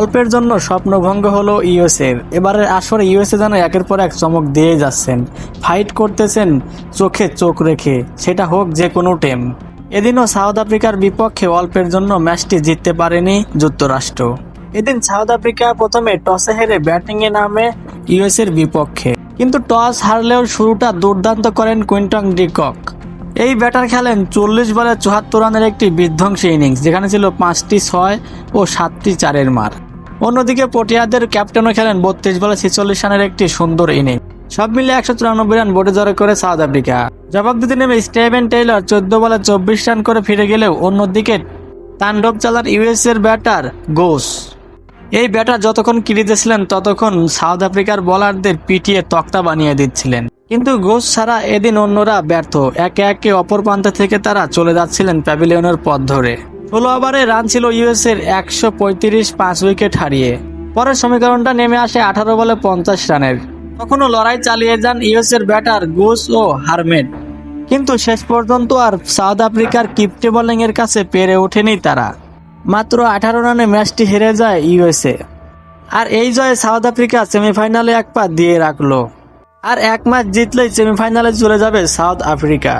অল্পের জন্য স্বপ্নভঙ্গ হলো ইউএসএর এবারের আসরে ইউএসএ যেন একের পর এক চমক দিয়ে যাচ্ছেন। ফাইট করতেছেন চোখে চোখ রেখে। সেটা হোক যে কোনো টেম। এদিনও সাউথ আফ্রিকার বিপক্ষে অল্পের জন্য ম্যাচটি জিততে পারেনি যুক্তরাষ্ট্র। এদিন সাউথ আফ্রিকা প্রথমে টসে হেরে ব্যাটিংয়ে নামে ইউএসএর বিপক্ষে। কিন্তু টস হারলেও শুরুটা দুর্দান্ত করেন কুইন্টং ডিকক। এই ব্যাটার খেলেন চল্লিশ বলে চুয়াত্তর রানের একটি বিধ্বংসী ইনিংস, যেখানে ছিল পাঁচটি ছয় ও সাতটি চারের মার। অন্যদিকে পটিয়াদের ক্যাপ্টেনও খেলেন বত্রিশ বলে ছেচল্লিশ রানের একটি সুন্দর ইনিংস। সব মিলে একশো চুরানব্বই রান বোর্ডে জড়ো করে সাউথ আফ্রিকা। জবাব দিতে নেমে স্টেভেন টেইলর চোদ্দ বলে চব্বিশ রান করে ফিরে গেলেও অন্যদিকে তাণ্ডব চালান ইউএস এর ব্যাটার গোস। এই ব্যাটার যতক্ষণ ক্রিজে ছিলেন, ততক্ষণ সাউথ আফ্রিকার বোলারদের পিটিয়ে তক্তা বানিয়ে দিচ্ছিলেন। কিন্তু গোস ছাড়া এদিন অন্যরা ব্যর্থ। একে একে অপর প্রান্ত থেকে তারা চলে যাচ্ছিলেন প্যাভিলিয়নের পথ ধরে। ষোলো ওভারে রান ছিল ইউএস এর একশো পঁয়ত্রিশ পাঁচ উইকেট হারিয়ে। পরের সমীকরণটা নেমে আসে আঠারো বলে পঞ্চাশ রানের। তখনও লড়াই চালিয়ে যান ইউএস এর ব্যাটার গোস ও হারমেড কিন্তু শেষ পর্যন্ত আর সাউথ আফ্রিকার কিপ্টে বোলিং এর কাছে পেরে ওঠেনি তারা। মাত্র আঠারো রানে ম্যাচটি হেরে যায় ইউএসএ। আর এই জয়ে সাউথ আফ্রিকা সেমিফাইনালে এক পা দিয়ে রাখল। আর এক ম্যাচ জিতলেই সেমিফাইনালে চলে যাবে সাউথ আফ্রিকা।